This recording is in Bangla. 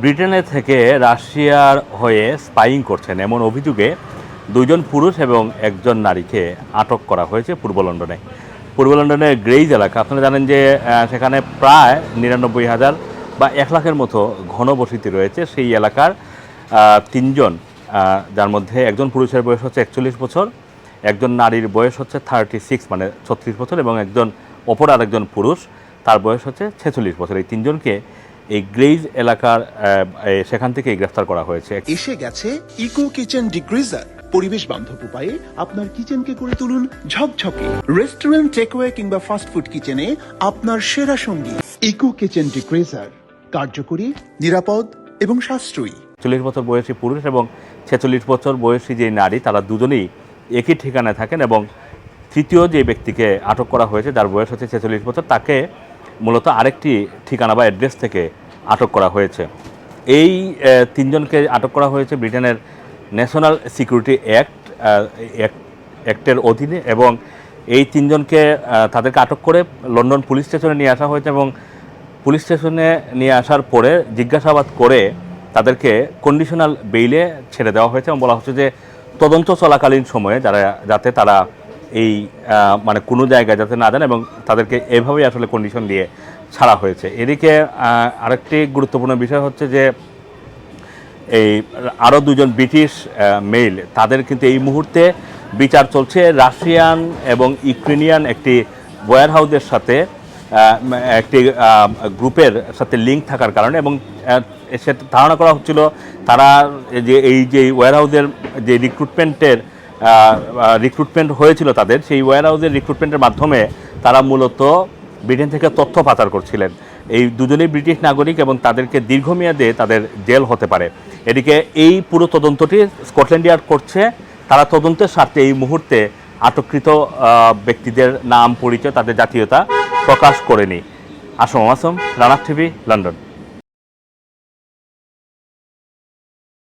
ব্রিটেনে থেকে রাশিয়ার হয়ে স্পাইং করছেন এমন অভিযোগে দুইজন পুরুষ এবং একজন নারীকে আটক করা হয়েছে পূর্ব লন্ডনে। পূর্ব লন্ডনের গ্রেইজ এলাকা। আপনারা জানেন যে সেখানে প্রায় নিরানব্বই হাজার বা এক লাখের মতো ঘনবসতি রয়েছে। সেই এলাকার তিনজন যার মধ্যে একজন পুরুষের বয়স হচ্ছে একচল্লিশ বছর, একজন নারীর বয়স হচ্ছে থার্টি সিক্স মানে ছত্রিশ বছর, এবং একজন অপর আরেকজন পুরুষ, তার বয়স হচ্ছে ছেচল্লিশ বছর। এই তিনজনকে এই গ্রেজ এলাকার সেখান থেকে গ্রেফতার করা হয়েছে। এসে গেছে ইকো কিচেন ডিগ্রিজার পরিবেশ বান্ধব উপায়ে আপনার কিচেনকে করে তুলুন ঝকঝকে। রেস্টুরেন্ট টেকওয়ে কিংবা ফাস্টফুড কিচেনে আপনার সেরা সঙ্গী। ইকো কিচেন ডিগ্রিজার কার্যকরী নিরাপদ এবং সাশ্রয়ী। চল্লিশ বছর বয়সী পুরুষ এবং ছেচল্লিশ বছর বয়সী যে নারী তারা দুজনেই একই ঠিকানায় থাকেন এবং তৃতীয় যে ব্যক্তিকে আটক করা হয়েছে যার বয়স হচ্ছে ছেচল্লিশ বছর তাকে মূলত আরেকটি ঠিকানা বা অ্যাড্রেস থেকে আটক করা হয়েছে। এই তিনজনকে আটক করা হয়েছে ব্রিটেনের ন্যাশনাল সিকিউরিটি অ্যাক্ট অ্যাক্টের অধীনে এবং এই তিনজনকে তাদেরকে আটক করে লন্ডন পুলিশ স্টেশনে নিয়ে আসা হয়েছে এবং পুলিশ স্টেশনে নিয়ে আসার পরে জিজ্ঞাসাবাদ করে তাদেরকে কন্ডিশনাল বেইলে ছেড়ে দেওয়া হয়েছে এবং বলা হচ্ছে যে তদন্ত চলাকালীন সময়ে যারা, যাতে তারা এই মানে কোনো জায়গায় যাতে না দেন এবং তাদেরকে এভাবেই আসলে কন্ডিশন দিয়ে ছাড়া হয়েছে। এদিকে আরেকটি গুরুত্বপূর্ণ বিষয় হচ্ছে যে, এই আরও দুজন ব্রিটিশ মেইল, তাদের কিন্তু এই মুহূর্তে বিচার চলছে রাশিয়ান এবং ইউক্রেনিয়ান একটি ওয়্যার হাউসের সাথে একটি গ্রুপের সাথে লিঙ্ক থাকার কারণে এবং সে ধারণা করা হচ্ছিল তারা যে, এই যে ওয়্যার হাউসের যে রিক্রুটমেন্টের রিক্রুটমেন্ট হয়েছিল তাদের, সেই ওয়্যার হাউসের রিক্রুটমেন্টের মাধ্যমে তারা মূলত ব্রিটেন থেকে তথ্য পাচার করছিলেন। এই দুজনেই ব্রিটিশ নাগরিক এবং তাদেরকে দীর্ঘমেয়াদে তাদের জেল হতে পারে। এদিকে এই পুরো তদন্তটি স্কটল্যান্ড ইয়ার্ড করছে। তারা তদন্তের স্বার্থে এই মুহূর্তে আটককৃত ব্যক্তিদের নাম, পরিচয়, তাদের জাতীয়তা প্রকাশ করেনি। আসম আসম, রানার টিভি, লন্ডন।